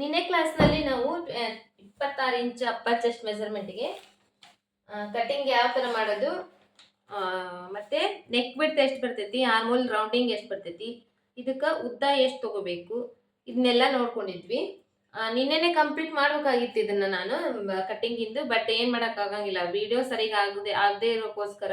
ನಿನ್ನೆ ಕ್ಲಾಸ್ನಲ್ಲಿ ನಾವು ಇಪ್ಪತ್ತಾರು ಇಂಚ್ ಅಪ್ಪರ್ ಚೆಸ್ಟ್ ಮೆಜರ್ಮೆಂಟ್ಗೆ ಕಟಿಂಗ್ ಯಾವ ಥರ ಮಾಡೋದು ಮತ್ತು ನೆಕ್ ಬಿಡ್ತ ಎಷ್ಟು ಬರ್ತೈತಿ ಆರ್ಮೋಲ್ ರೌಂಡಿಂಗ್ ಎಷ್ಟು ಬರ್ತೈತಿ, ಇದಕ್ಕೆ ಉದ್ದ ಎಷ್ಟು ತಗೋಬೇಕು ಇದನ್ನೆಲ್ಲ ನೋಡ್ಕೊಂಡಿದ್ವಿ. ನಿನ್ನೆನೆ ಕಂಪ್ಲೀಟ್ ಮಾಡ್ಬೇಕಾಗಿತ್ತು ಇದನ್ನ ನಾನು ಕಟ್ಟಿಂಗಿಂದು ಬಟ್ ಏನು ಮಾಡೋಕ್ಕಾಗಂಗಿಲ್ಲ. ವಿಡಿಯೋ ಸರಿಯಾಗಿ ಆಗದೆ ಆಗದೆ ಇರೋಕ್ಕೋಸ್ಕರ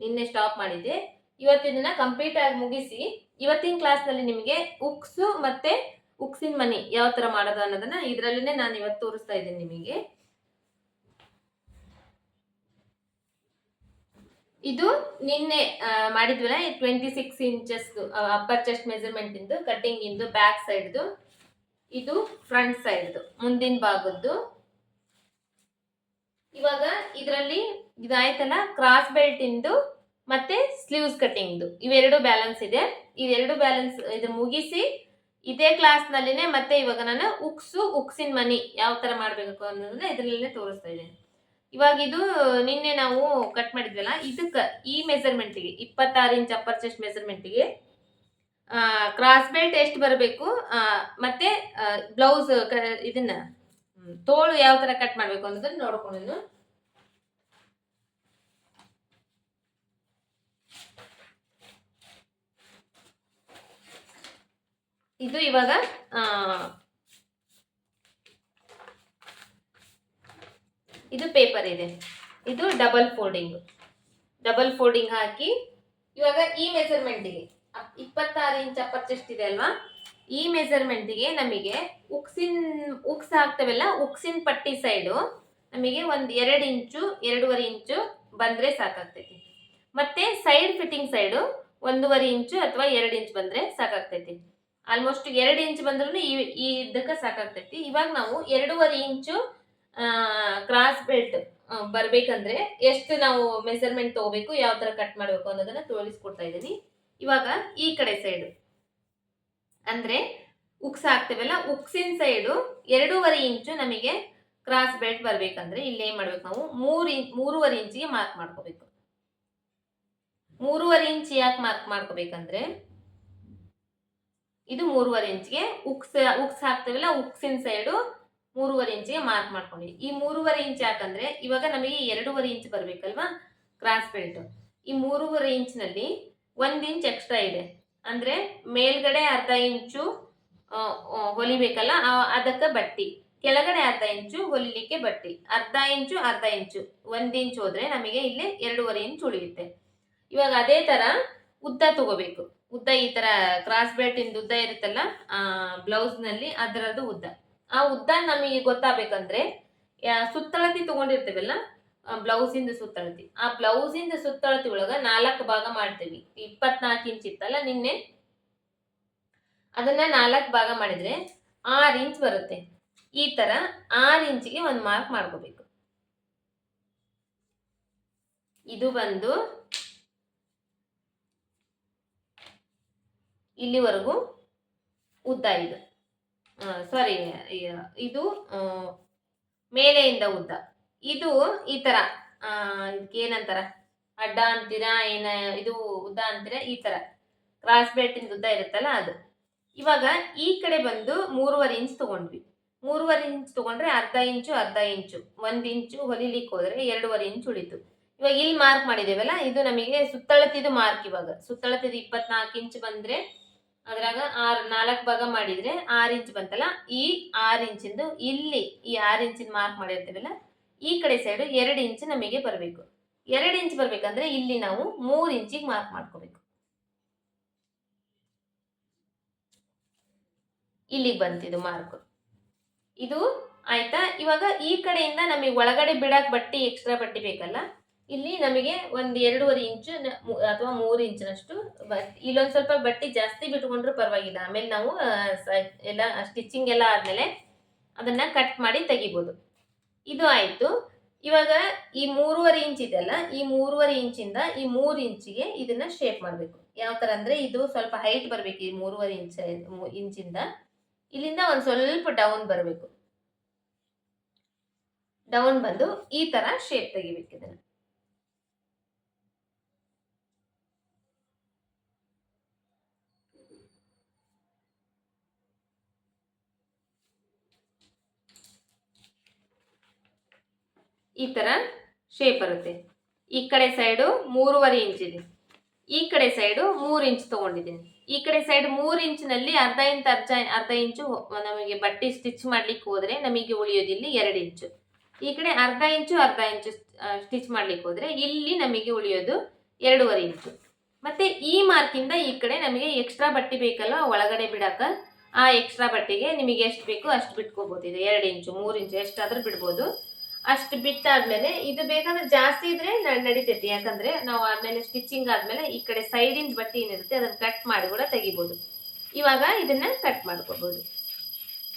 ನಿನ್ನೆ ಸ್ಟಾಪ್ ಮಾಡಿದ್ದೆ. ಇವತ್ತಿನ ಕಂಪ್ಲೀಟ್ ಆಗಿ ಮುಗಿಸಿ, ಇವತ್ತಿನ ಕ್ಲಾಸ್ನಲ್ಲಿ ನಿಮಗೆ ಉಕ್ಸು ಮತ್ತೆ ಉಕ್ಸಿನ ಮನಿ ಯಾವ ತರ ಮಾಡೋದು ಅನ್ನೋದನ್ನ ಇದರಲ್ಲೇ ನಾನು ಇವತ್ತು ತೋರಿಸ್ತಾ ಇದ್ದೀನಿ ನಿಮಗೆ. ಇದು ನಿನ್ನೆ ಮಾಡಿದ್ವಲ್ಲ twenty six inches upper chest measurement ಇಂದು ಕಟಿಂಗ್ ಇಂದು ಬ್ಯಾಕ್ ಸೈಡ್ದು ಇದು ಫ್ರಂಟ್ ಸೈಡ್ದು ಮುಂದಿನ ಭಾಗದ್ದು. ಇವಾಗ ಇದರಲ್ಲಿ ಇದಾಯ್ತಲ್ಲ ಕ್ರಾಸ್ ಬೆಲ್ಟ್ ಇಂದು ಮತ್ತೆ ಸ್ಲೀವ್ಸ್ ಕಟಿಂಗ್ದು ಇವೆರಡು ಬ್ಯಾಲೆನ್ಸ್ ಇದೆ. ಇವೆರಡು ಬ್ಯಾಲೆನ್ಸ್ ಇದು ಮುಗಿಸಿ ಇದೇ ಕ್ಲಾಸ್ನಲ್ಲಿನೇ ಮತ್ತೆ ಇವಾಗ ನಾನು ಉಕ್ಸು, ಉಕ್ಸಿನ ಮನಿ ಯಾವ ತರ ಮಾಡ್ಬೇಕು ಅನ್ನೋದನ್ನ ಇದರಲ್ಲೇ ತೋರಿಸ್ತಾ ಇದ್ದೀನಿ. ಇವಾಗ ಇದು ನಿನ್ನೆ ನಾವು ಕಟ್ ಮಾಡಿದ್ವಲ್ಲ, ಇದಕ್ಕೆ ಈ ಮೆಸರ್ಮೆಂಟಿಗೆ ಇಪ್ಪತ್ತಾರು ಇಂಚ್ ಅಪ್ಪರ್ ಚೆಸ್ಟ್ ಮೆಸರ್ಮೆಂಟಿಗೆ ಕ್ರಾಸ್ ಬೆಲ್ಟ್ ಎಷ್ಟು ಬರಬೇಕು ಮತ್ತೆ ಬ್ಲೌಸ್ ಇದನ್ನ ತೋಳು ಯಾವ ತರ ಕಟ್ ಮಾಡಬೇಕು ಅನ್ನೋದನ್ನ ನೋಡ್ಕೊಂಡು ಇದು ಇವಾಗ ಇದು ಪೇಪರ್ ಇದೆ. ಇದು ಡಬಲ್ ಫೋಲ್ಡಿಂಗ್ ಡಬಲ್ ಫೋಲ್ಡಿಂಗ್ ಹಾಕಿ, ಇವಾಗ ಈ ಮೆಜರ್ಮೆಂಟಿಗೆ ಇಪ್ಪತ್ತಾರು ಇಂಚ್ ಅಪ್ಪರ್ ಇದೆ ಅಲ್ವಾ? ಈ ಮೆಜರ್ಮೆಂಟಿಗೆ ನಮಗೆ ಉಕ್ಸಿನ್, ಉಕ್ಸ್ ಹಾಕ್ತವೆಲ್ಲ ಉಕ್ಸಿನ ಪಟ್ಟಿ ಸೈಡು ನಮಗೆ ಒಂದು ಎರಡು ಇಂಚು, ಎರಡೂವರೆ ಇಂಚು ಬಂದರೆ ಸಾಕಾಗ್ತೈತಿ. ಮತ್ತೆ ಸೈಡ್ ಫಿಟ್ಟಿಂಗ್ ಸೈಡು ಒಂದೂವರೆ ಇಂಚು ಅಥವಾ ಎರಡು ಇಂಚು ಬಂದರೆ ಸಾಕಾಗ್ತೈತಿ. ಆಲ್ಮೋಸ್ಟ್ ಎರಡು ಇಂಚ್ ಬಂದ್ರೂ ಈ ಇದಕ್ಕೆ ಸಾಕಾಗ್ತೈತಿ. ಇವಾಗ ನಾವು ಎರಡೂವರೆ ಇಂಚು ಕ್ರಾಸ್ ಬೆಲ್ಟ್ ಬರ್ಬೇಕಂದ್ರೆ ಎಷ್ಟು ನಾವು ಮೆಸರ್ಮೆಂಟ್ ತಗೋಬೇಕು, ಯಾವ ತರ ಕಟ್ ಮಾಡಬೇಕು ಅನ್ನೋದನ್ನ ತೋರಿಸ್ಕೊಡ್ತಾ ಇದ್ದೀನಿ. ಇವಾಗ ಈ ಕಡೆ ಸೈಡ್ ಅಂದ್ರೆ ಉಕ್ಸ್ ಹಾಕ್ತೇವಲ್ಲ ಉಕ್ಸಿನ ಸೈಡು ಎರಡೂವರೆ ಇಂಚು ನಮಗೆ ಕ್ರಾಸ್ ಬೆಲ್ಟ್ ಬರ್ಬೇಕಂದ್ರೆ ಇಲ್ಲಿ ಏನ್ ಮಾಡ್ಬೇಕು ನಾವು. ಮೂರು ಇಂಚ್ ಮೂರುವರೆ ಇಂಚಿಗೆ ಮಾರ್ಕ್ ಮಾಡ್ಕೋಬೇಕು. ಮೂರುವರೆ ಇಂಚ್ ಯಾಕೆ ಮಾರ್ಕ್ ಮಾಡ್ಕೋಬೇಕಂದ್ರೆ ಇದು ಮೂರುವರೆ ಇಂಚ್ಗೆ ಉಕ್ಸ್ ಉಕ್ಸ್ ಹಾಕ್ತೇವಲ್ಲ ಉಕ್ಸಿನ ಸೈಡು ಮೂರುವರೆ ಇಂಚಿಗೆ ಮಾರ್ಕ್ ಮಾಡ್ಕೊಂಡ್ವಿ ಈ ಮೂರುವರೆ ಇಂಚ್ ಯಾಕಂದ್ರೆ ಇವಾಗ ನಮಗೆ ಎರಡೂವರೆ ಇಂಚ್ ಬರ್ಬೇಕಲ್ವಾ? ಕ್ರಾಸ್ ಬೆಲ್ಟ್ ಈ ಮೂರುವರೆ ಇಂಚ್ನಲ್ಲಿ ಒಂದ್ ಇಂಚ್ ಎಕ್ಸ್ಟ್ರಾ ಇದೆ. ಅಂದ್ರೆ ಮೇಲ್ಗಡೆ ಅರ್ಧ ಇಂಚು ಹೊಲಿಬೇಕಲ್ಲ ಅದಕ್ಕೆ ಬಟ್ಟಿ. ಕೆಳಗಡೆ ಅರ್ಧ ಇಂಚು, ಹೊಲಿಲಿಕ್ಕೆ ಬಟ್ಟಿ. ಅರ್ಧ ಇಂಚು ಅರ್ಧ ಇಂಚು. ಒಂದ್ ಇಂಚ್ ಹೋದ್ರೆ ನಮಗೆ ಇಲ್ಲಿ ಎರಡೂವರೆ ಇಂಚ್ ಉಳಿಯುತ್ತೆ. ಇವಾಗ ಅದೇ ತರ ಉದ್ದ ತಗೋಬೇಕು. ಉದ್ದ ಈ ತರ ಕ್ರಾಸ್ ಇಂದ ಉದ್ದ ಇರುತ್ತಲ್ಲ ಬ್ಲೌಸ್ನಲ್ಲಿ ಅದರದ್ದು ಉದ್ದ. ಆ ಉದ್ದ ನಮಗೆ ಗೊತ್ತಾಗಬೇಕಂದ್ರೆ ಸುತ್ತಳತಿ ತಗೊಂಡಿರ್ತೇವಲ್ಲ ಬ್ಲೌಸ್ ಇಂದ ಸುತ್ತಳತಿ. ಆ ಬ್ಲೌಸ್ ಇಂದ ಸುತ್ತಳತಿ ಒಳಗ ನಾಲ್ಕು ಭಾಗ ಮಾಡ್ತೇವಿ. ಇಪ್ಪತ್ನಾಲ್ಕು ಇಂಚ್ ಇತ್ತಲ್ಲ ನಿನ್ನೆ? ಅದನ್ನ ನಾಲ್ಕು ಭಾಗ ಮಾಡಿದ್ರೆ ಆರು ಇಂಚ್ ಬರುತ್ತೆ. ಈ ತರ ಆರು ಇಂಚಿಗೆ ಒಂದು ಮಾರ್ಕ್ ಮಾಡ್ಕೋಬೇಕು. ಇದು ಬಂದು ಇಲ್ಲಿವರೆಗೂ ಉದ್ದ ಇದು. ಸಾರಿ ಇದು ಮೇಲೆಯಿಂದ ಉದ್ದ. ಇದು ಈ ಇದಕ್ಕೆ ಏನಂತಾರ? ಅಡ್ಡ ಅಂತೀರಾ, ಏನ, ಇದು ಉದ್ದ ಅಂತೀರಾ, ಈ ತರ. ಕ್ರಾಸ್ ಬೆಲ್ಟಿಂದ ಉದ್ದ ಇರುತ್ತಲ್ಲ ಅದು. ಇವಾಗ ಈ ಕಡೆ ಬಂದು ಮೂರುವರೆ ಇಂಚ್ ತಗೊಂಡ್ವಿ. ಮೂರುವರೆ ಇಂಚ್ ತಗೊಂಡ್ರೆ ಅರ್ಧ ಇಂಚು ಅರ್ಧ ಇಂಚು ಒಂದು ಇಂಚು ಹೊಲಿಲಿಕ್ಕೆ ಹೋದ್ರೆ ಎರಡೂವರೆ ಇಂಚು ಉಳಿತು. ಇವಾಗ ಇಲ್ಲಿ ಮಾರ್ಕ್ ಮಾಡಿದೇವಲ್ಲ, ಇದು ನಮಗೆ ಸುತ್ತಳತಿದು ಮಾರ್ಕ್ ಇವಾಗ. ಸುತ್ತಳತಿದು ಇಪ್ಪತ್ನಾಲ್ಕು ಇಂಚ್ ಬಂದ್ರೆ ಅದ್ರಾಗ ಆರ್, ನಾಲ್ಕು ಭಾಗ ಮಾಡಿದ್ರೆ ಆರು ಇಂಚ್ ಬಂತಲ್ಲ, ಈ ಆರು ಇಂಚಿಂದು ಇಲ್ಲಿ ಈ ಆರು ಇಂಚಿನ ಮಾರ್ಕ್ ಮಾಡಿರ್ತೀವಲ್ಲ, ಈ ಕಡೆ ಸೈಡು ಎರಡು ಇಂಚ್ ನಮಗೆ ಬರಬೇಕು. ಎರಡು ಇಂಚ್ ಬರ್ಬೇಕಂದ್ರೆ ಇಲ್ಲಿ ನಾವು ಮೂರು ಇಂಚಿಗೆ ಮಾರ್ಕ್ ಮಾಡ್ಕೋಬೇಕು. ಇಲ್ಲಿಗೆ ಬಂತಿದು ಮಾರ್ಕ್ ಇದು ಆಯ್ತಾ? ಇವಾಗ ಈ ಕಡೆಯಿಂದ ನಮಗೆ ಒಳಗಡೆ ಬಿಡಕ್ ಬಟ್ಟಿ ಎಕ್ಸ್ಟ್ರಾ ಬಟ್ಟೆ ಬೇಕಲ್ಲ ಇಲ್ಲಿ ನಮಗೆ ಒಂದು ಎರಡೂವರೆ ಇಂಚು ಅಥವಾ ಮೂರು ಇಂಚಿನಷ್ಟು ಇಲ್ಲೊಂದು ಸ್ವಲ್ಪ ಬಟ್ಟೆ ಜಾಸ್ತಿ ಬಿಟ್ಕೊಂಡ್ರು ಪರವಾಗಿಲ್ಲ. ಆಮೇಲೆ ನಾವು ಎಲ್ಲ ಸ್ಟಿಚಿಂಗ್ ಎಲ್ಲ ಆದಮೇಲೆ ಅದನ್ನ ಕಟ್ ಮಾಡಿ ತೆಗಿಬೋದು. ಇದು ಆಯಿತು. ಇವಾಗ ಈ ಮೂರುವರೆ ಇಂಚ್ ಇದೆಯಲ್ಲ ಈ ಮೂರುವರೆ ಇಂಚಿಂದ ಈ ಮೂರು ಇಂಚಿಗೆ ಇದನ್ನ ಶೇಪ್ ಮಾಡಬೇಕು. ಯಾವ ಥರ ಅಂದರೆ ಇದು ಸ್ವಲ್ಪ ಹೈಟ್ ಬರಬೇಕು ಈ ಮೂರುವರೆ ಇಂಚ್ ಇಂಚಿಂದ. ಇಲ್ಲಿಂದ ಒಂದು ಸ್ವಲ್ಪ ಡೌನ್ ಬರಬೇಕು. ಡೌನ್ ಬಂದು ಈ ತರ ಶೇಪ್ ತೆಗಿಬೇಕು ಇದನ್ನ. ಈ ಥರ ಶೇಪ್ ಬರುತ್ತೆ. ಈ ಕಡೆ ಸೈಡು ಮೂರುವರೆ ಇಂಚ್ ಇದೆ. ಈ ಕಡೆ ಸೈಡು ಮೂರು ಇಂಚ್ ತೊಗೊಂಡಿದ್ದೀನಿ. ಈ ಕಡೆ ಸೈಡ್ ಮೂರು ಇಂಚಿನಲ್ಲಿ ಅರ್ಧ ಇಂಚ್, ಅರ್ಧ ಅರ್ಧ ಇಂಚು ನಮಗೆ ಬಟ್ಟೆ ಸ್ಟಿಚ್ ಮಾಡ್ಲಿಕ್ಕೆ ಹೋದರೆ ನಮಗೆ ಉಳಿಯೋದಿಲ್ಲಿ ಎರಡು ಇಂಚು ಈ ಕಡೆ ಅರ್ಧ ಇಂಚು ಅರ್ಧ ಇಂಚು ಸ್ಟಿಚ್ ಮಾಡ್ಲಿಕ್ಕೆ ಹೋದರೆ ಇಲ್ಲಿ ನಮಗೆ ಉಳಿಯೋದು ಎರಡೂವರೆ ಇಂಚು ಮತ್ತು ಈ ಮಾರ್ಕಿಂದ ಈ ಕಡೆ ನಮಗೆ ಎಕ್ಸ್ಟ್ರಾ ಬಟ್ಟೆ ಬೇಕಲ್ಲ ಒಳಗಡೆ ಬಿಡೋಕೆ ಆ ಎಕ್ಸ್ಟ್ರಾ ಬಟ್ಟೆಗೆ ನಿಮಗೆ ಎಷ್ಟು ಬೇಕೋ ಅಷ್ಟು ಬಿಟ್ಕೋಬೋದು. ಇದು ಎರಡು ಇಂಚು ಮೂರು ಇಂಚು ಎಷ್ಟಾದರೂ ಬಿಡ್ಬೋದು. ಅಷ್ಟು ಬಿಟ್ಟಾದ್ಮೇಲೆ ಇದು ಬೇಕಂದ್ರೆ ಜಾಸ್ತಿ ಇದ್ರೆ ನಡಿತೈತಿ. ಯಾಕಂದ್ರೆ ನಾವು ಆಮೇಲೆ ಸ್ಟಿಚಿಂಗ್ ಆದ್ಮೇಲೆ ಈ ಕಡೆ ಸೈಡಿಂದ ಬಟ್ಟೆ ಏನಿರುತ್ತೆ ಅದನ್ನ ಕಟ್ ಮಾಡಿ ಕೂಡ ತೆಗಿಬಹುದು ಇವಾಗ ಇದನ್ನ ಕಟ್ ಮಾಡ್ಕೋಬಹುದು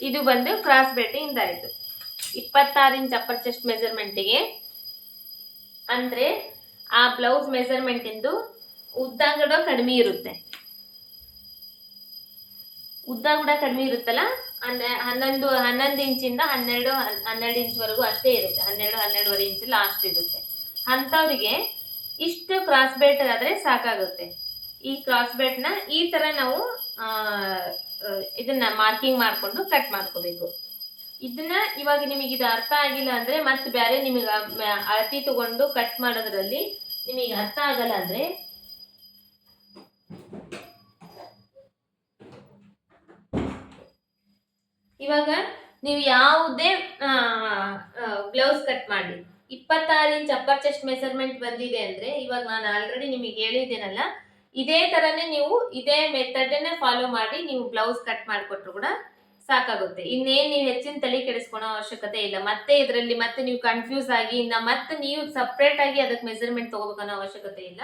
ಇದು ಬಂದು ಕ್ರಾಸ್ ಬೆಲ್ಟಿಂದ ಆಯ್ತು. ಇಪ್ಪತ್ತಾರು ಇಂಚ್ ಅಪ್ಪರ್ ಚೆಸ್ಟ್ ಮೆಜರ್ಮೆಂಟಿಗೆ ಅಂದ್ರೆ ಆ ಬ್ಲೌಸ್ ಮೆಜರ್ಮೆಂಟ್ ಇಂದು ಉದ್ದ ಕೂಡ ಕಡಿಮೆ ಇರುತ್ತೆ. ಉದ್ದ ಕೂಡ ಕಡಿಮೆ ಇರುತ್ತಲ್ಲ? ಹನ್ನೆ, ಹನ್ನೊಂದು ಹನ್ನೊಂದು ಇಂಚಿಂದ ಹನ್ನೆರಡು ಹನ್- ಹನ್ನೆರಡು ಇಂಚ್ವರೆಗೂ ಅಷ್ಟೇ ಇರುತ್ತೆ. ಹನ್ನೆರಡು, ಹನ್ನೆರಡುವರೆ ಇಂಚ್ ಲಾಸ್ಟ್ ಇರುತ್ತೆ. ಅಂಥವ್ರಿಗೆ ಇಷ್ಟು ಕ್ರಾಸ್ ಬೆಲ್ಟ್ ಆದರೆ ಸಾಕಾಗುತ್ತೆ. ಈ ಕ್ರಾಸ್ ಬೆಲ್ಟ್ನ ಈ ತರ ನಾವು ಇದನ್ನ ಮಾರ್ಕಿಂಗ್ ಮಾಡಿಕೊಂಡು ಕಟ್ ಮಾಡ್ಕೋಬೇಕು. ಇದನ್ನ ಇವಾಗ ನಿಮಗೆ ಇದು ಅರ್ಥ ಆಗಿಲ್ಲ ಅಂದ್ರೆ ಮತ್ತೆ ಬೇರೆ ನಿಮಗೆ ಅಳತಿ ತಗೊಂಡು ಕಟ್ ಮಾಡೋದ್ರಲ್ಲಿ ನಿಮಗೆ ಅರ್ಥ ಆಗಲ್ಲ ಅಂದ್ರೆ ಇವಾಗ ನೀವು ಯಾವುದೇ ಬ್ಲೌಸ್ ಕಟ್ ಮಾಡಿ, ಇಪ್ಪತ್ತಾರು ಇಂಚ್ ಅಪ್ಪರ್ ಚೆಸ್ಟ್ ಮೆಸರ್ಮೆಂಟ್ ಬಂದಿದೆ ಅಂದ್ರೆ, ಇವಾಗ ನಾನು ಆಲ್ರೆಡಿ ನಿಮಗೆ ಹೇಳಿದ್ದೇನಲ್ಲ, ಇದೇ ತರನೇ ನೀವು ಇದೇ ಮೆಥಡನ್ನೇ ಫಾಲೋ ಮಾಡಿ ನೀವು ಬ್ಲೌಸ್ ಕಟ್ ಮಾಡಿಕೊಟ್ರು ಕೂಡ ಸಾಕಾಗುತ್ತೆ. ಇನ್ನೇನ್ ನೀವು ಹೆಚ್ಚಿನ ತಲೆ ಕೆಡಿಸ್ಕೊಳೋ ಅವಶ್ಯಕತೆ ಇಲ್ಲ. ಮತ್ತೆ ಇದರಲ್ಲಿ ಮತ್ತೆ ನೀವು ಕನ್ಫ್ಯೂಸ್ ಆಗಿ, ಇನ್ನ ಮತ್ತೆ ನೀವು ಸಪ್ರೇಟ್ ಆಗಿ ಅದಕ್ಕೆ ಮೆಸರ್ಮೆಂಟ್ ತಗೋಬೇಕನ್ನೋ ಅವಶ್ಯಕತೆ ಇಲ್ಲ.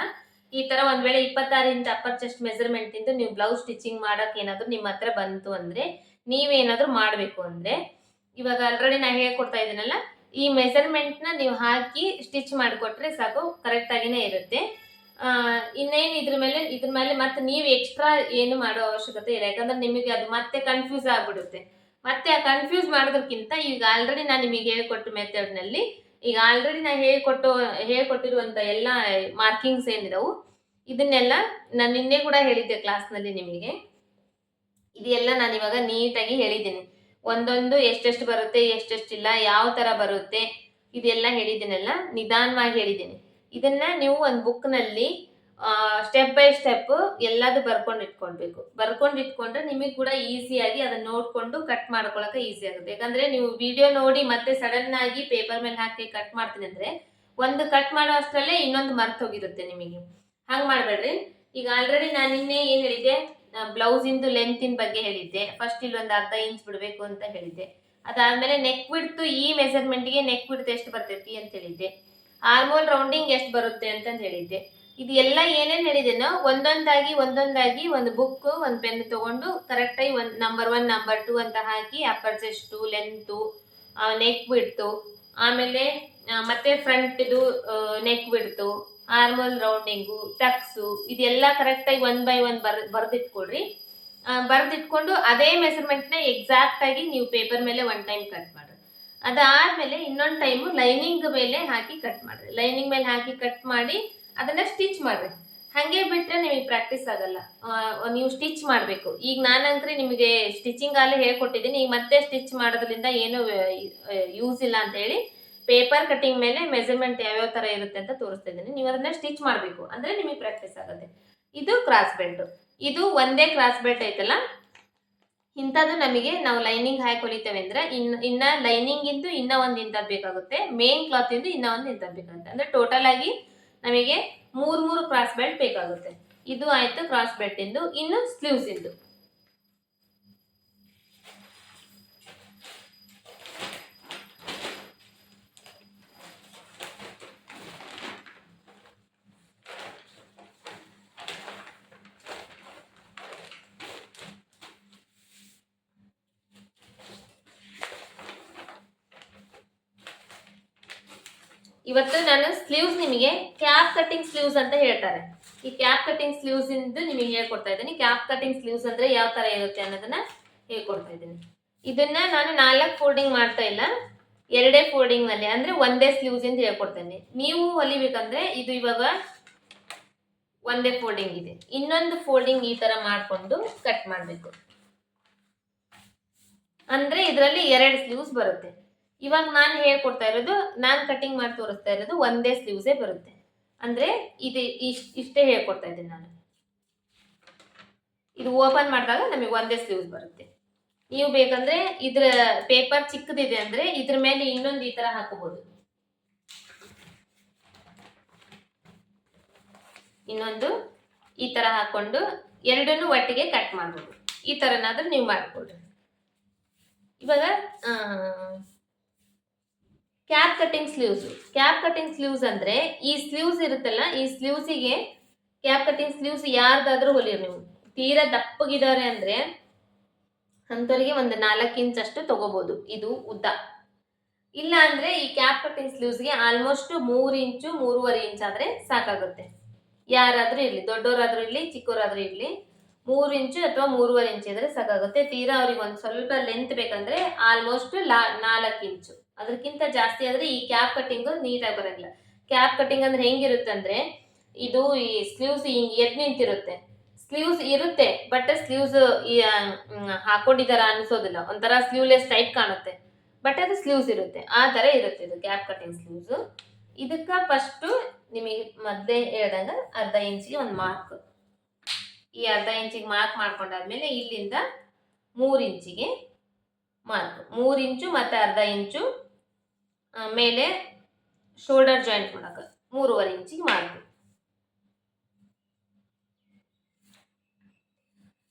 ಈ ತರ ಒಂದ್ ವೇಳೆ ಇಪ್ಪತ್ತಾರು ಇಂಚ್ ಅಪ್ಪರ್ ಚೆಸ್ಟ್ ಮೆಸರ್ಮೆಂಟ್ ಇಂದ ನೀವು ಬ್ಲೌಸ್ ಸ್ಟಿಚಿಂಗ್ ಮಾಡಕ್ ಏನಾದ್ರು ನಿಮ್ಮ ಹತ್ರ ಬಂತು ಅಂದ್ರೆ ನೀವೇನಾದ್ರೂ ಮಾಡಬೇಕು ಅಂದ್ರೆ, ಇವಾಗ ಆಲ್ರೆಡಿ ನಾನು ಹೇಳ್ಕೊಡ್ತಾ ಇದ್ದೀನಲ್ಲ, ಈ ಮೆಸರ್ಮೆಂಟ್ನ ನೀವು ಹಾಕಿ ಸ್ಟಿಚ್ ಮಾಡಿಕೊಟ್ರೆ ಸಾಕು ಕರೆಕ್ಟ್ ಆಗಿನೇ ಇರುತ್ತೆ. ಇನ್ನೇನು ಇದ್ರ ಮೇಲೆ ಇದ್ರ ಮೇಲೆ ಮತ್ತೆ ನೀವು ಎಕ್ಸ್ಟ್ರಾ ಏನು ಮಾಡೋ ಅವಶ್ಯಕತೆ ಇಲ್ಲ. ಯಾಕಂದ್ರೆ ನಿಮಗೆ ಅದು ಮತ್ತೆ ಕನ್ಫ್ಯೂಸ್ ಆಗ್ಬಿಡುತ್ತೆ. ಮತ್ತೆ ಆ ಕನ್ಫ್ಯೂಸ್ ಮಾಡೋದಕ್ಕಿಂತ ಈಗ ಆಲ್ರೆಡಿ ನಾನು ನಿಮಗೆ ಹೇಳ್ಕೊಟ್ಟ ಮೆಥಡ್ನಲ್ಲಿ ಈಗ ಆಲ್ರೆಡಿ ನಾನು ಹೇಳ್ಕೊಟ್ಟು ಹೇಳ್ಕೊಟ್ಟಿರುವಂಥ ಎಲ್ಲ ಮಾರ್ಕಿಂಗ್ಸ್ ಏನಿದಾವು, ಇದನ್ನೆಲ್ಲ ನಾನು ನಿನ್ನೆ ಕೂಡ ಹೇಳಿದ್ದೆ ಕ್ಲಾಸ್ನಲ್ಲಿ ನಿಮಗೆ. ಇದೆಲ್ಲ ನಾನು ಇವಾಗ ನೀಟಾಗಿ ಹೇಳಿದ್ದೀನಿ. ಒಂದೊಂದು ಎಷ್ಟೆಷ್ಟು ಬರುತ್ತೆ ಎಷ್ಟೆಷ್ಟಿಲ್ಲ ಯಾವ ಥರ ಬರುತ್ತೆ, ಇದೆಲ್ಲ ಹೇಳಿದ್ದೀನಲ್ಲ, ನಿಧಾನವಾಗಿ ಹೇಳಿದ್ದೀನಿ. ಇದನ್ನ ನೀವು ಒಂದು ಬುಕ್ನಲ್ಲಿ ಸ್ಟೆಪ್ ಬೈ ಸ್ಟೆಪ್ ಎಲ್ಲದು ಬರ್ಕೊಂಡು ಇಟ್ಕೊಳ್ಬೇಕು. ಬರ್ಕೊಂಡು ಇಟ್ಕೊಂಡ್ರೆ ನಿಮಗೆ ಕೂಡ ಈಸಿಯಾಗಿ ಅದನ್ನ ನೋಡ್ಕೊಂಡು ಕಟ್ ಮಾಡ್ಕೊಳಕ್ಕೆ ಈಸಿ ಆಗುತ್ತೆ. ಯಾಕಂದ್ರೆ ನೀವು ವಿಡಿಯೋ ನೋಡಿ ಮತ್ತೆ ಸಡನ್ ಆಗಿ ಪೇಪರ್ ಮೇಲೆ ಹಾಕಿ ಕಟ್ ಮಾಡ್ತೀನಿ ಅಂದ್ರೆ ಒಂದು ಕಟ್ ಮಾಡೋ ಅಷ್ಟರಲ್ಲೇ ಇನ್ನೊಂದು ಮರ್ತು ಹೋಗಿರುತ್ತೆ ನಿಮಗೆ. ಹಂಗೆ ಮಾಡಬೇಡ್ರಿ. ಈಗ ಆಲ್ರೆಡಿ ನಾನು ನಿನ್ನೆ ಏನು ಹೇಳಿದ್ದೆ? ಬ್ಲೌಸ್ ಇಂದು ಲೆಂತಿನ ಬಗ್ಗೆ ಹೇಳಿದ್ದೆ. ಫಸ್ಟ್ ಇಲ್ಲಿ ಒಂದು ಅರ್ಧ ಇಂಚ್ ಬಿಡಬೇಕು ಅಂತ ಹೇಳಿದ್ದೆ. ಅದಾದ್ಮೇಲೆ ನೆಕ್ ಬಿಡ್ತು ಈ ಮೆಸರ್ಮೆಂಟ್ಗೆ ನೆಕ್ ಬಿಡ್ತು ಎಷ್ಟು ಬರ್ತೈತಿ ಅಂತ ಹೇಳಿದ್ದೆ. ಆರ್ಮೋಲ್ ರೌಂಡಿಂಗ್ ಎಷ್ಟು ಬರುತ್ತೆ ಅಂತ ಹೇಳಿದ್ದೆ. ಇದೆಲ್ಲ ಏನೇನು ಹೇಳಿದೆನೋ ಒಂದೊಂದಾಗಿ ಒಂದೊಂದಾಗಿ ಒಂದು ಬುಕ್ ಒಂದು ಪೆನ್ ತಗೊಂಡು ಕರೆಕ್ಟಾಗಿ ಒಂದು ನಂಬರ್ ಒನ್ ನಂಬರ್ ಟೂ ಅಂತ ಹಾಕಿ ಅಪ್ಪರ್ ಚೆಸ್ಟು ಲೆಂತು ನೆಕ್ ಬಿಡ್ತು ಆಮೇಲೆ ಮತ್ತೆ ಫ್ರಂಟ್ ಇದು ನೆಕ್ ಬಿಡ್ತು ಆರ್ಮಲ್ ರೌಂಡಿಂಗು, ಟಕ್ಸು, ಇದೆಲ್ಲ ಕರೆಕ್ಟಾಗಿ ಒನ್ ಬೈ ಒನ್ ಬರ್, ಬರೆದಿಟ್ಕೊಳ್ರಿ. ಬರೆದಿಟ್ಕೊಂಡು ಅದೇ ಮೆಸರ್ಮೆಂಟ್ನ ಎಕ್ಸಾಕ್ಟ್ ಆಗಿ ನೀವು ಪೇಪರ್ ಮೇಲೆ ಒನ್ ಟೈಮ್ ಕಟ್ ಮಾಡ್ರಿ. ಅದಾದ್ಮೇಲೆ ಇನ್ನೊಂದು ಟೈಮು ಲೈನಿಂಗ್ ಮೇಲೆ ಹಾಕಿ ಕಟ್ ಮಾಡ್ರಿ. ಲೈನಿಂಗ್ ಮೇಲೆ ಹಾಕಿ ಕಟ್ ಮಾಡಿ ಅದನ್ನ ಸ್ಟಿಚ್ ಮಾಡ್ರಿ. ಹಾಗೆ ಬಿಟ್ಟರೆ ನಿಮಗೆ ಪ್ರಾಕ್ಟೀಸ್ ಆಗಲ್ಲ. ನೀವು ಸ್ಟಿಚ್ ಮಾಡಬೇಕು. ಈಗ ನಾನಂತ್ರಿ ನಿಮಗೆ ಸ್ಟಿಚಿಂಗ್ ಅಲ್ಲಿ ಹೇಳ್ಕೊಟ್ಟಿದ್ದೀನಿ. ಈಗ ಮತ್ತೆ ಸ್ಟಿಚ್ ಮಾಡೋದ್ರಿಂದ ಏನು ಯೂಸ್ ಇಲ್ಲ ಅಂತ ಹೇಳಿ ಪೇಪರ್ ಕಟಿಂಗ್ ಮೇಲೆ ಮೆಜರ್ಮೆಂಟ್ ಯಾವ್ಯಾವ ತರ ಇರುತ್ತೆ ಅಂತ ತೋರಿಸ್ತಾ ಇದ್ದೀನಿ. ನೀವು ಅದನ್ನ ಸ್ಟಿಚ್ ಮಾಡಬೇಕು. ಅಂದ್ರೆ ನಿಮಗೆ ಪ್ರಾಕ್ಟೀಸ್ ಆಗುತ್ತೆ. ಇದು ಕ್ರಾಸ್ ಬೆಲ್ಟ್ ಇದು ಒಂದೇ ಕ್ರಾಸ್ ಬೆಲ್ಟ್ ಐತಲ್ಲ? ಇಂಥದ್ದು ನಮಗೆ ನಾವು ಲೈನಿಂಗ್ ಹಾಕಿ ಹೊಲಿತೇವೆ ಅಂದ್ರೆ ಇನ್, ಇನ್ನ ಲೈನಿಂಗ್ ಇಂದು ಇನ್ನ ಒಂದು ಇಂಥದ್ದು ಬೇಕಾಗುತ್ತೆ. ಮೇನ್ ಕ್ಲಾತ್ ಇಂದು ಇನ್ನ ಒಂದು ಇಂಥದ್ದು ಬೇಕಾಗುತ್ತೆ. ಅಂದ್ರೆ ಟೋಟಲ್ ಆಗಿ ನಮಗೆ ಮೂರ್, ಮೂರು ಕ್ರಾಸ್ ಬೆಲ್ಟ್ ಬೇಕಾಗುತ್ತೆ. ಇದು ಆಯ್ತು ಕ್ರಾಸ್ ಬೆಲ್ಟ್ ಇಂದು. ಇನ್ನು ಸ್ಲೀವ್ಸ್ ಇಂದು. ಇವತ್ತು ನಾನು ಸ್ಲೀವ್ಸ್ ನಿಮಗೆ ಕ್ಯಾಪ್ ಕಟಿಂಗ್ ಸ್ಲೀವ್ಸ್ ಅಂತ ಹೇಳ್ತಾರೆ. ಈ ಕ್ಯಾಪ್ ಕಟಿಂಗ್ ಸ್ಲೀವ್ಸ್ ಇಂದು ನಿಮಗೆ ಹೇಳ್ಕೊಡ್ತಾ ಇದ್ದೀನಿ. ಕ್ಯಾಪ್ ಕಟಿಂಗ್ ಸ್ಲೀವ್ಸ್ ಅಂದ್ರೆ ಯಾವ ತರ ಇರುತ್ತೆ ಅನ್ನೋದನ್ನ ಹೇಳ್ಕೊಡ್ತಾ ಇದ್ದೀನಿ. ಇದನ್ನ ನಾನು ನಾಲ್ಕು ಫೋಲ್ಡಿಂಗ್ ಮಾಡ್ತಾ ಇಲ್ಲ. ಎರಡೇ ಫೋಲ್ಡಿಂಗ್ನಲ್ಲಿ ಅಂದ್ರೆ ಒಂದೇ ಸ್ಲೀವ್ಸ್ ಅಂತ ಹೇಳ್ಕೊಡ್ತೇನೆ ನೀವು ಹೊಲಿಬೇಕಂದ್ರೆ ಇದು ಇವಾಗ ಒಂದೇ ಫೋಲ್ಡಿಂಗ್ ಇದೆ. ಇನ್ನೊಂದು ಫೋಲ್ಡಿಂಗ್ ಈ ತರ ಮಾಡಿಕೊಂಡು ಕಟ್ ಮಾಡಬೇಕು. ಅಂದ್ರೆ ಇದರಲ್ಲಿ ಎರಡು ಸ್ಲೀವ್ಸ್ ಬರುತ್ತೆ. ಇವಾಗ ನಾನು ಹೇಳ್ಕೊಡ್ತಾ ಇರೋದು, ನಾನು ಕಟಿಂಗ್ ಮಾಡಿ ತೋರಿಸ್ತಾ ಇರೋದು ಒಂದೇ ಸ್ಲೀವ್ಸೇ ಬರುತ್ತೆ. ಅಂದರೆ ಇದು ಇಷ್ಟು, ಇಷ್ಟೇ ಹೇಳ್ಕೊಡ್ತಾ ಇದ್ದೀನಿ ನಾನು. ಇದು ಓಪನ್ ಮಾಡಿದಾಗ ನಮಗೆ ಒಂದೇ ಸ್ಲೀವ್ಸ್ ಬರುತ್ತೆ. ನೀವು ಬೇಕಂದ್ರೆ ಇದ್ರ ಪೇಪರ್ ಚಿಕ್ಕದಿದೆ ಅಂದ್ರೆ ಇದ್ರ ಮೇಲೆ ಇನ್ನೊಂದು ಈ ತರ ಹಾಕಬಹುದು ಇನ್ನೊಂದು ಈ ತರ ಹಾಕೊಂಡು ಎರಡನ್ನೂ ಒಟ್ಟಿಗೆ ಕಟ್ ಮಾಡ್ಬೋದು. ಈ ತರನಾದ್ರೂ ನೀವು ಮಾಡ್ಕೊಳ್ರಿ. ಇವಾಗ cap cutting sleeves cap cutting sleeves ಅಂದ್ರೆ ಈ ಸ್ಲೀವ್ಸ್ ಇರುತ್ತಲ್ಲ, ಈ ಸ್ಲೀವ್ಸಿಗೆ ಕ್ಯಾಪ್ ಕಟಿಂಗ್ ಸ್ಲೀವ್ಸ್ ಯಾರ್ದಾದ್ರೂ ಹೊಲಿರಿ ನೀವು. ತೀರಾ ದಪ್ಪಗಿದ್ದಾರೆ ಅಂದ್ರೆ ಅಂಥವ್ರಿಗೆ ಒಂದು ನಾಲ್ಕು ಇಂಚ್ ಅಷ್ಟು ತಗೋಬಹುದು ಇದು ಉದ್ದ. ಇಲ್ಲ ಅಂದ್ರೆ ಈ ಕ್ಯಾಪ್ ಕಟಿಂಗ್ ಸ್ಲೀವ್ಸ್ಗೆ ಆಲ್ಮೋಸ್ಟ್ ಮೂರು ಇಂಚು ಮೂರುವರೆ ಇಂಚ್ ಆದ್ರೆ ಸಾಕಾಗುತ್ತೆ. ಯಾರಾದ್ರೂ ಇರ್ಲಿ ದೊಡ್ಡವರಾದ್ರೂ ಇರ್ಲಿ ಚಿಕ್ಕವರಾದ್ರೂ ಇರ್ಲಿ, ಮೂರು ಇಂಚು ಅಥವಾ ಮೂರುವರೆ ಇಂಚ್ ಇದ್ರೆ ಸಾಕಾಗುತ್ತೆ. ತೀರಾ ಅವ್ರಿಗೆ ಒಂದು ಸ್ವಲ್ಪ ಲೆಂತ್ ಬೇಕಂದ್ರೆ ಆಲ್ಮೋಸ್ಟ್ ಲಾ ನಾಲ್ಕು ಇಂಚು ಅದಕ್ಕಿಂತ ಜಾಸ್ತಿ ಆದ್ರೆ ಈ ಕ್ಯಾಪ್ ಕಟಿಂಗ್ ನೀಟಾಗಿ ಬರಂಗಿಲ್ಲ ಕ್ಯಾಪ್ ಕಟ್ಟಿಂಗ್ ಅಂದ್ರೆ ಹೆಂಗಿರುತ್ತೆ ಅಂದ್ರೆ, ಇದು ಈ ಸ್ಲೀವ್ಸ್ ಹಿಂಗ್ ಎದ್ ನಿಂತಿರುತ್ತೆ. ಸ್ಲೀವ್ಸ್ ಇರುತ್ತೆ ಬಟ್ ಸ್ಲೀವ್ಸ್ ಹಾಕೊಂಡಿದಾರ ಅನ್ಸೋದಿಲ್ಲ ಒಂಥರ ಸ್ಲೀವ್ಲೆಸ್ ಟೈಪ್ ಕಾಣುತ್ತೆ. ಬಟ್ ಅದು ಸ್ಲೀವ್ಸ್ ಇರುತ್ತೆ. ಆ ತರ ಇರುತ್ತೆ ಇದು ಕ್ಯಾಪ್ ಕಟಿಂಗ್ ಸ್ಲೀವ್ಸ್ ಇದಕ್ಕ ಫಸ್ಟ್ ನಿಮಗೆ ಮೊದಲೇ ಹೇಳ್ದಂಗ ಅರ್ಧ ಇಂಚಿಗೆ ಒಂದು ಮಾರ್ಕ್ ಈ ಅರ್ಧ ಇಂಚಿಗೆ ಮಾರ್ಕ್ ಮಾಡ್ಕೊಂಡಾದ್ಮೇಲೆ ಇಲ್ಲಿಂದ ಮೂರು ಇಂಚಿಗೆ ಮಾರ್ಕ್. ಮೂರು ಇಂಚು ಮತ್ತು ಅರ್ಧ ಇಂಚು ಮೇಲೆ ಶೋಲ್ಡರ್ ಜಾಯಿಂಟ್ ಮಾಡೋಕೆ. ಮೂರುವರೆ ಇಂಚಿಗೆ ಮಾರ್ಕ್.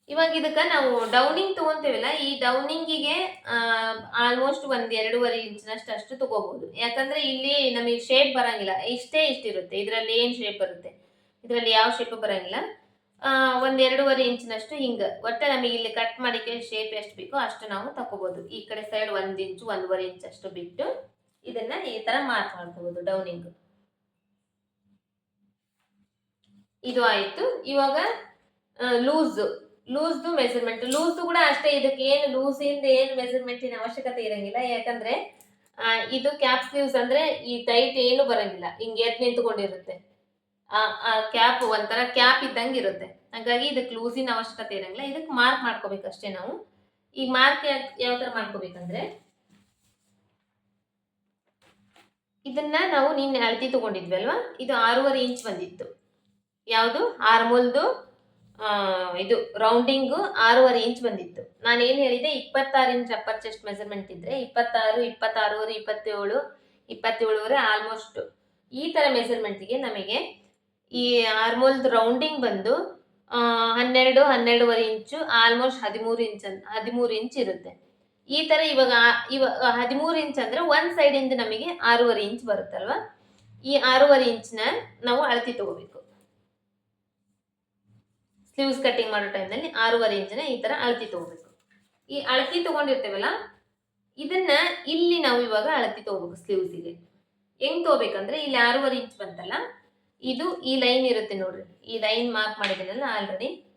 ಇವಾಗ ಇದಕ್ಕೆ ನಾವು ಡೌನಿಂಗ್ ತಗೊಂತೀವಲ್ಲ, ಈ ಡೌನಿಂಗಿಗೆ ಆಲ್ಮೋಸ್ಟ್ ಒಂದು ಎರಡೂವರೆ ಇಂಚಿನಷ್ಟು ಅಷ್ಟು ತಗೋಬಹುದು ಯಾಕಂದ್ರೆ ಇಲ್ಲಿ ನಮಗೆ ಶೇಪ್ ಬರಂಗಿಲ್ಲ. ಇಷ್ಟೇ ಇಷ್ಟಿರುತ್ತೆ. ಇದರಲ್ಲಿ ಏನು ಶೇಪ್ ಬರುತ್ತೆ? ಇದರಲ್ಲಿ ಯಾವ ಶೇಪ್ ಬರಂಗಿಲ್ಲ. ಒಂದ್ ಎರಡೂವರೆ ಇಂಚಿನಷ್ಟು ಹಿಂಗ. ಒಟ್ಟೆ ನಮಗೆ ಇಲ್ಲಿ ಕಟ್ ಮಾಡಿಕೆ ಶೇಪ್ ಎಷ್ಟು ಬೇಕೋ ಅಷ್ಟು ನಾವು ತಗೋಬೋದು ಈ ಕಡೆ ಸೈಡ್ ಒಂದ್ ಇಂಚು, ಒಂದೂವರೆ ಇಂಚ್ ಅಷ್ಟು ಬಿಟ್ಟು ಇದನ್ನ ಈ ತರ ಮಾರ್ಕ್ ಮಾಡ್ಕೋಬಹುದು ಡೌನಿಂಗ್ ಇದು ಆಯ್ತು. ಇವಾಗ ಲೂಸ್ ಲೂಸ್ದು ಮೆಸರ್ಮೆಂಟ್ ಲೂಸ್ ಕೂಡ ಅಷ್ಟೇ, ಇದಕ್ಕೆ ಏನು ಲೂಸ್ ಇಂದ ಏನು ಮೆಸರ್ಮೆಂಟಿನ ಅವಶ್ಯಕತೆ ಇರಂಗಿಲ್ಲ. ಯಾಕಂದ್ರೆ ಇದು ಕ್ಯಾಪ್ ಸ್ಲೀವ್ಸ್ ಅಂದ್ರೆ ಈ ಟೈಟ್ ಏನು ಬರಂಗಿಲ್ಲ. ಹಿಂಗೆ ಎದ್ ನಿಂತ್ಕೊಂಡಿರುತ್ತೆ. ಕ್ಯಾಪ್ ಒಂಥರ ಕ್ಯಾಪ್ ಇದ್ದಂಗೆ ಇರುತ್ತೆ. ಹಾಗಾಗಿ ಇದಕ್ಕೆ ಲೂಸಿನ ಅವಶ್ಯಕತೆ ಇರಂಗಿಲ್ಲ. ಇದಕ್ಕೆ ಮಾರ್ಕ್ ಮಾಡ್ಕೋಬೇಕಷ್ಟೇ ನಾವು. ಈ ಮಾರ್ಕ್ ಯಾವ ಥರ ಮಾಡ್ಕೋಬೇಕಂದ್ರೆ ಇದನ್ನ ನಾವು ನಿನ್ನೆ ಅಳತಿ ತಗೊಂಡಿದ್ವಿ ಅಲ್ವಾ? ಇದು ಆರೂವರೆ ಇಂಚ್ ಬಂದಿತ್ತು. ಯಾವುದು? ಆರ್ಮೂಲ್ದು ಆ, ಇದು ರೌಂಡಿಂಗು ಆರೂವರೆ ಇಂಚ್ ಬಂದಿತ್ತು. ನಾನು ಏನು ಹೇಳಿದೆ? ಇಪ್ಪತ್ತಾರು ಇಂಚ್ ಅಪ್ಪರ್ ಚೆಸ್ಟ್ ಮೆಜರ್ಮೆಂಟ್ ಇದ್ರೆ ಇಪ್ಪತ್ತಾರು ಇಪ್ಪತ್ತಾರೂವರೆ ಇಪ್ಪತ್ತೇಳು ಇಪ್ಪತ್ತೇಳುವರೆ ಆಲ್ಮೋಸ್ಟ್ ಈ ಥರ ಮೆಜರ್ಮೆಂಟಿಗೆ ನಮಗೆ ಈ ಆರ್ಮೋಲ್ದು ರೌಂಡಿಂಗ್ ಬಂದು ಹನ್ನೆರಡು, ಹನ್ನೆರಡುವರೆ ಇಂಚು ಆಲ್ಮೋಸ್ಟ್ ಹದಿಮೂರು ಇಂಚ್ ಹದಿಮೂರು ಇಂಚ್ ಇರುತ್ತೆ. ಈ ಥರ ಇವಾಗ ಇವಾಗ ಹದಿಮೂರು ಇಂಚ್ ಅಂದರೆ ಒಂದು ಸೈಡಿಂದ ನಮಗೆ ಆರೂವರೆ ಇಂಚ್ ಬರುತ್ತಲ್ವ? ಈ ಆರೂವರೆ ಇಂಚ್ನ ನಾವು ಅಳತಿ ತಗೋಬೇಕು. ಸ್ಲೀವ್ಸ್ ಕಟ್ಟಿಂಗ್ ಮಾಡೋ ಟೈಮ್ನಲ್ಲಿ ಆರೂವರೆ ಇಂಚ್ನ ಈ ಥರ ಅಳತಿ ತಗೋಬೇಕು. ಈ ಅಳತಿ ತಗೊಂಡಿರ್ತೇವಲ್ಲ, ಇದನ್ನ ಇಲ್ಲಿ ನಾವು ಇವಾಗ ಅಳತಿ ತಗೋಬೇಕು ಸ್ಲೀವ್ಸಿಗೆ ಹೆಂಗ್ ತಗೋಬೇಕಂದ್ರೆ, ಇಲ್ಲಿ ಆರೂವರೆ ಇಂಚ್ ಬಂತಲ್ಲ ಇದು ಈ ಲೈನ್ ಇರುತ್ತೆ ನೋಡ್ರಿ. ಈ ಲೈನ್ ಮಾರ್ಕ್ ಮಾಡಿದ್ದೀನಲ್ಲ ಆಲ್ರೆಡಿ